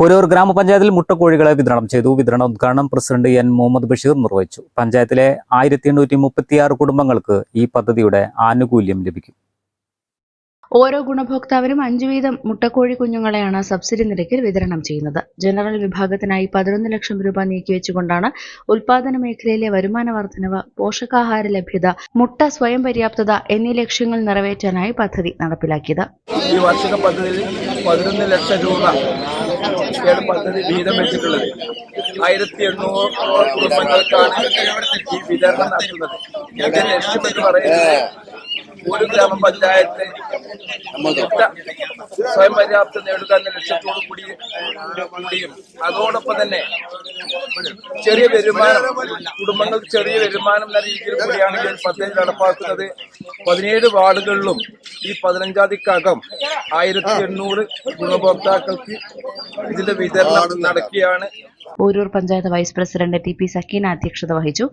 പോരൂർ ഗ്രാമപഞ്ചായത്തിൽ മുട്ടക്കോഴികളെ വിതരണം ചെയ്തു. വിതരണ ഉദ്ഘാടനം പ്രസിഡന്റ് എൻ. മുഹമ്മദ് ബഷീർ നിർവഹിച്ചു. പഞ്ചായത്തിലെ ആയിരത്തി എണ്ണൂറ്റി മുപ്പത്തിയാറ് കുടുംബങ്ങൾക്ക് ഈ പദ്ധതിയുടെ ആനുകൂല്യം ലഭിക്കും. ഓരോ ഗുണഭോക്താവിനും അഞ്ചു വീതം മുട്ടക്കോഴി കുഞ്ഞുങ്ങളെയാണ് സബ്സിഡി നിരക്കിൽ വിതരണം ചെയ്യുന്നത്. ജനറൽ വിഭാഗത്തിനായി പതിനൊന്ന് ലക്ഷം രൂപ നീക്കിവെച്ചുകൊണ്ടാണ് ഉൽപാദന മേഖലയിലെ വരുമാന വർധനവ് പോഷകാഹാര ലഭ്യത മുട്ട സ്വയം പര്യാപ്തത എന്നീ ലക്ഷ്യങ്ങൾ നിറവേറ്റാനായി പദ്ധതി നടപ്പിലാക്കിയത്. ഈ വാർഷിക പദ്ധതിയിൽ പതിനൊന്ന് ലക്ഷം രൂപ പദ്ധതി വീതം വെച്ചിട്ടുള്ളത്? ആയിരത്തി എണ്ണൂറ് കുടുംബങ്ങൾക്കാണ് ഈ വിതരണം നടത്തുന്നത്. ലക്ഷ്യം എന്ന് പറയുന്നത് ഒരു ഗ്രാമപഞ്ചായത്ത് സ്വയം പര്യാപ്തത നേടുക എന്ന ലക്ഷ്യത്തോടു കൂടി കൂടിയും. അതോടൊപ്പം തന്നെ ചെറിയ വരുമാനം കുടുംബങ്ങൾക്ക് ചെറിയ വരുമാനം എന്ന രീതിയിൽ കൂടിയാണ് ഈ പദ്ധതി നടപ്പാക്കുന്നത് പതിനേഴ് വാർഡുകളിലും ഈ പതിനഞ്ചാം തീയതിക്കകം ആയിരത്തി എണ്ണൂറ് ഗുണഭോക്താക്കൾക്ക് ഇതിന്റെ വിതരണം നടക്കുകയാണ്. Porur panchayat vice president T P Sakeena അധ്യക്ഷത വഹിച്ചു.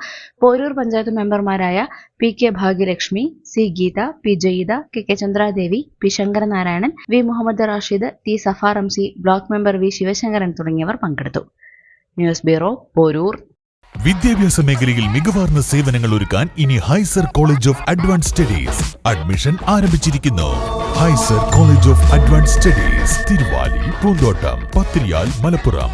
പോരൂർ പഞ്ചായത്ത് മെമ്പർമാരായ P K Bhagyalakshmi C Geetha P Jayitha K K Chandradevi P Sankaranarayanan V Muhammad Rashid T Safar Ramsi block member V Sivasankaran തുടങ്ങിയവർ പങ്കെടുത്തു. News bureau Porur. വിദ്യാഭ്യാസ മേഖലയിൽ മികവാർന്ന സേവനങ്ങൾ ഒരുക്കാൻ ഇനി Hyzer college of advance studies admission ആരംഭിച്ചിരിക്കുന്നു. Hyzer college of advance studies Thiruvali Poonthottam Pathiriyal Malappuram.